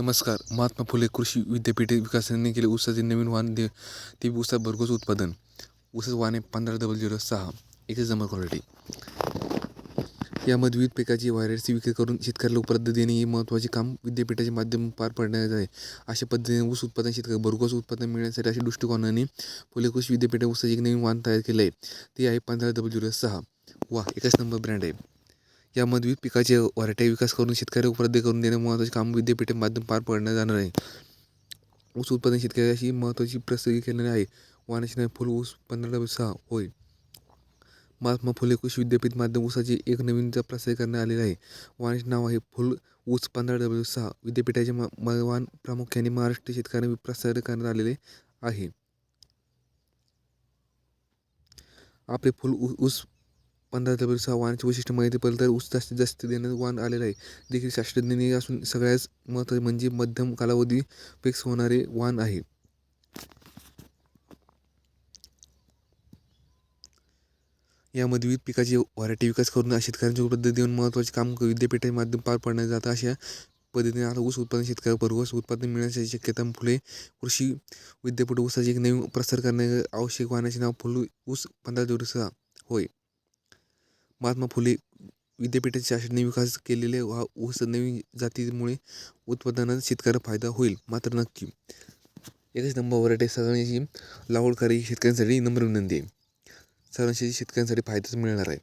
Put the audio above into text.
नमस्कार महात्मा फुले कृषी विद्यापीठ विकासाने केले ऊसाचे नवीन वाहन दे ते ऊसा भरघोस उत्पादन. ऊसाचं वाहने आहे पंधरा डबल झिरो सहा एकच जमा क्वालिटी यामध्ये विविध पिकाची व्हायरसची विक्री करून शेतकऱ्याला उपलब्ध देणे हे महत्त्वाचे काम विद्यापीठाचे माध्यम पार पाडण्यात आहे. अशा पद्धतीने ऊस उत्पादन शेतकरी भरघोस उत्पादन मिळण्यासाठी अशा दृष्टिकोनाने फुले कृषी विद्यापीठ ऊसाचे एक नवीन वाहन तयार केले आहे. ते आहे पंधरा डबल झिरो सहा. वा एकच नंबर ब्रँड आहे. यामध्ये विविध पिकाचे व्हरायटी विकास करून शेतकरी उपलब्ध करून देणे महत्त्वाचे काम विद्यापीठामाध्यम पार पाडण्यात जाणार आहे. ऊस उत्पादन शेतकऱ्याची महत्त्वाची प्रसिद्धी केलेली आहे. वाहनाचे नाव फुल ऊस पंधरा डबल सहा होय. महात्मा फुले कृषी विद्यापीठ माध्यम ऊसाचे एक नवीनचा प्रसार करण्यात आलेला आहे. वाहनाचे नाव आहे फुल ऊस पंधरा डबल सहा विद्यापीठाचे मा वाहन प्रामुख्याने महाराष्ट्र शेतकऱ्यांना प्रसारित करण्यात आलेले आहे. आपले फुल ऊस पंधरा डबल सहा वाहनाची वैशिष्ट्य माहिती पडलं तर ऊस जास्तीत जास्त देण्यात वाहन आलेलं आहे. देखील शास्त्रज्ञांनी असून सगळ्याच महत्त्वाचे म्हणजे मध्यम कालावधी फिक्स होणारे वाहन आहे. यामध्ये विविध पिकाची व्हरायटी विकास करून शेतकऱ्यांची उपलब्ध देऊन महत्त्वाचे काम विद्यापीठाचे माध्यम पार पाडण्यात जातं अशा पद्धतीने आता ऊस उत्पादन शेतकऱ्या भरघोस उत्पादन मिळण्याची शक्यता फुले कृषी विद्यापीठ ऊसाचे एक नवीन प्रसार करणे आवश्यक वाहनाचे नाव फुल ऊस पंधरा दिवसा होय. महात्मा फुले विद्यापीठाचे शासनाने विकास केलेले वा ऊस नवीन जातीमुळे उत्पादनात शेतकऱ्याला फायदा होईल मात्र नक्की. एकच नंबर व्हरायटी सगळ्यांची लागवड करायची शेतकऱ्यांसाठी नम्र विनंती आहे. सर्वांशी शेतकऱ्यांसाठी फायदाच मिळणार आहे.